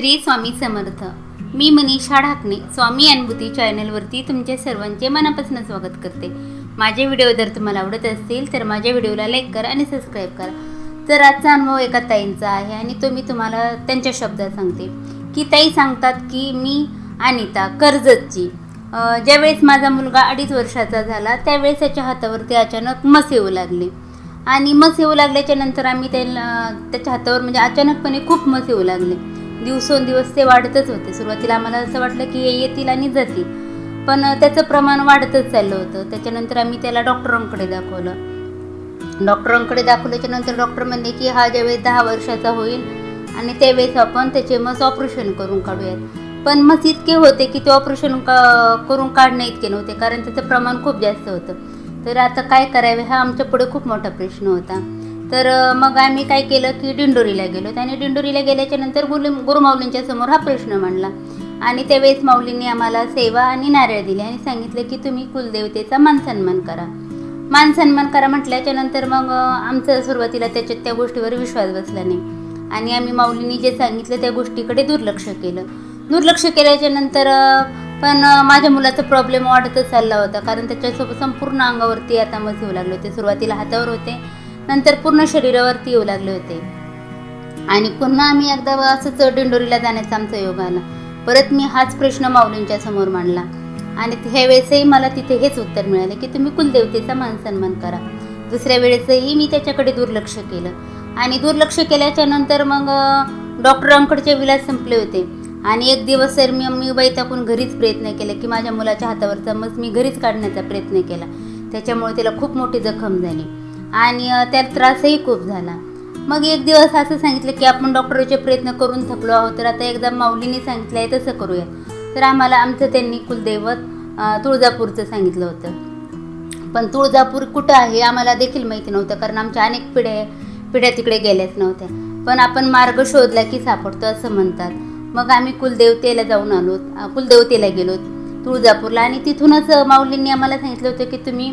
श्री स्वामी समर्थ. मी मनीषा ढाकणे स्वामी अनुभूती चॅनलवरती तुमच्या सर्वांचे मनापासून स्वागत करते. माझे व्हिडिओ जर तुम्हाला आवडत असतील तर माझ्या व्हिडिओला लाईक करा आणि सबस्क्राईब करा. तर आजचा अनुभव एका ताईंचा आहे आणि तो मी तुम्हाला त्यांच्या शब्दात सांगते. की ताई सांगतात की मी अनिता कर्जतची. ज्यावेळेस माझा मुलगा अडीच वर्षाचा झाला त्यावेळेस त्याच्या हातावरती अचानक मस येऊ लागले. आणि मस येऊ लागल्याच्या नंतर आम्ही त्याला त्याच्या हातावर म्हणजे अचानकपणे खूप मस येऊ लागले. दिवसेंदिवस ते वाढतच होते. सुरुवातीला आम्हाला असं वाटलं की हे येतील आणि जातील. पण त्याचं प्रमाण वाढतच चाललं होतं. त्याच्यानंतर आम्ही त्याला डॉक्टरांकडे दाखवलं. डॉक्टरांकडे दाखवल्याच्या नंतर डॉक्टर म्हणले की हा ज्यावेळेस दहा वर्षाचा होईल आणि त्यावेळेस आपण त्याचे मस ऑपरेशन करून काढूयात. पण मस इतके होते की ते ऑपरेशन का करून काढणे इतके नव्हते. कारण त्याचं प्रमाण खूप जास्त होतं. तर आता काय करावे हा आमच्या पुढे खूप मोठा प्रश्न होता. तर मग आम्ही काय केलं की दिंडोरीला गेलो. त्याने दिंडोरीला गेल्याच्यानंतर गुरु गुरुमाऊलींच्या समोर हा प्रश्न मांडला. आणि त्यावेळेस माऊलींनी आम्हाला सेवा आणि नारळ दिले आणि सांगितलं की तुम्ही कुलदेवतेचा मानसन्मान करा. मान सन्मान करा म्हटल्याच्या नंतर मग आमचं सुरुवातीला त्याच्यात त्या गोष्टीवर विश्वास बसला नाही. आणि आम्ही माऊलींनी जे सांगितलं त्या गोष्टीकडे दुर्लक्ष केलं. दुर्लक्ष केल्याच्यानंतर पण माझ्या मुलाचा प्रॉब्लेम वाढतच चालला होता. कारण त्याच्यासोबत संपूर्ण अंगावरती आता मस येऊ लागले होते. सुरुवातीला हातावर होते. नंतर पूर्ण शरीरावरती येऊ लागले होते. आणि पुन्हा आम्ही एकदा असंच दिंडोरीला जाण्याचा आमचा योग आला. परत मी हाच प्रश्न माऊलींच्या समोर मांडला. आणि ह्या वेळेसही मला तिथे हेच उत्तर मिळाले की तुम्ही कुलदेवतेचा मान सन्मान करा. दुसऱ्या वेळेसही मी त्याच्याकडे दुर्लक्ष केलं. आणि दुर्लक्ष केल्याच्यानंतर मग डॉक्टरांकडचे विलास संपले होते. आणि एक दिवस सर मी मी वैतागून घरीच प्रयत्न केले की माझ्या मुलाच्या हातावरचा मग मी घरीच काढण्याचा प्रयत्न केला. त्याच्यामुळे त्याला खूप मोठी जखम झाली. आणि त्यात त्याला त्रासही खूप झाला. मग एक दिवस असं सांगितलं की आपण डॉक्टरचे प्रयत्न करून थकलो आहोत तर आता एकदा माऊलीने सांगितलं आहे तसं करूया तर आम्हाला आमचं त्यांनी कुलदैवत तुळजापूरचं सांगितलं होतं. पण तुळजापूर कुठं आहे आम्हाला देखील माहिती नव्हतं कारण आमच्या अनेक पिढ्या पिढ्या तिकडे गेल्याच नव्हत्या. पण आपण मार्ग शोधला की सापडतो असं म्हणतात. मग आम्ही कुलदेवतेला जाऊन आलो कुलदेवतेला गेलो तुळजापूरला आणि तिथूनच माऊलींनी आम्हाला सांगितलं होतं की तुम्ही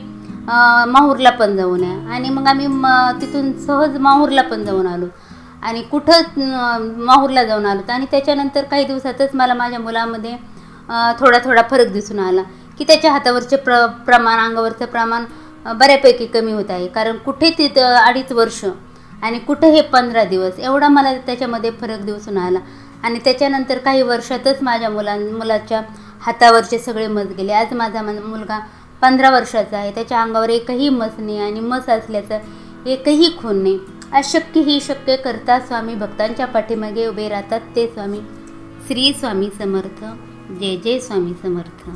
माहूरला पण जाऊन या. आणि मग आम्ही म- तिथून सहज माहूरला पण जाऊन आलो. आणि कुठं माहूरला जाऊन आलो आणि त्याच्यानंतर काही दिवसातच मला माझ्या मुलामध्ये थोडा थोडा फरक दिसून आला. की त्याच्या हातावरचे प्र प्रमाण अंगावरचं प्रमाण बऱ्यापैकी कमी होत आहे. कारण कुठे तिथं अडीच वर्ष आणि कुठं हे पंधरा दिवस एवढा मला त्याच्यामध्ये फरक दिसून आला. आणि त्याच्यानंतर काही वर्षातच माझ्या मुलां मुलाच्या हातावरचे सगळे मज गेले. आज माझा मन- मुलगा पंधरा वर्षाचा आहे. त्याच्या अंगावर एकही मस नाही आणि मस असल्याचं एकही खून नाही. अशक्य ही शक्य करता स्वामी भक्तांच्या पाठीमागे उभे राहतात ते स्वामी श्री स्वामी समर्थ. जय जय स्वामी समर्थ.